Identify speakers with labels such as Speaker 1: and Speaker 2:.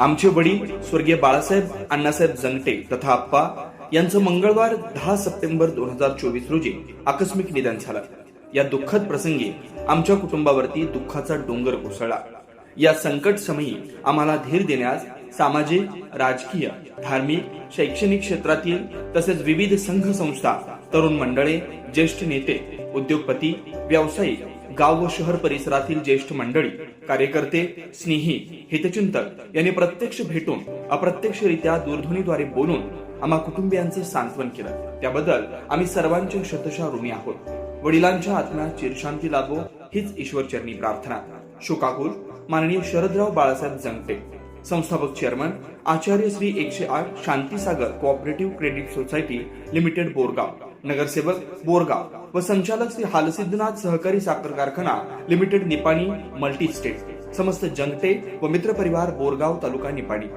Speaker 1: आमचे वडील स्वर्गीय बाळासाहेब अण्णासाहेब जंगटे तथा आप्पा यांचं मंगळवार दहा सप्टेंबर दोन हजार चोवीस रोजी आकस्मिक निधन झालं. या दुःखद प्रसंगी आमच्या कुटुंबावरती दुःखाचा डोंगर कोसळला. या संकट समयी आम्हाला धीर देण्यास सामाजिक राजकीय धार्मिक शैक्षणिक क्षेत्रातील तसेच विविध संघ संस्था तरुण मंडळे ज्येष्ठ नेते उद्योगपती व्यावसायिक गाव व शहर परिसरातील ज्येष्ठ मंडळी कार्यकर्ते स्नेही हितचिंतक यांनी प्रत्यक्ष भेटून अप्रत्यक्षरित्या दूरध्वनीद्वारे बोलून आम्हा कुटुंबियांचे सांत्वन केलं. त्याबद्दल आम्ही सर्वांचे शतशा ऋणी आहोत. वडिलांच्या आत्म्यात चिरशांती लागो हीच ईश्वरचरणी प्रार्थना. शोकाकुल माननीय शरदराव बाळासाहेब जंगटे. संस्थापक चेअरमन आचार्य श्री एकशे आठ Shantisagar cooperative credit society limited Borgaon. नगरसेवक बोरगाव व संचालक श्री हालसिद्धनाथ सहकारी साखर कारखाना लिमिटेड निपाणी मल्टी स्टेट समस्त जनते व मित्रपरिवार बोरगाव तालुका निपाणी.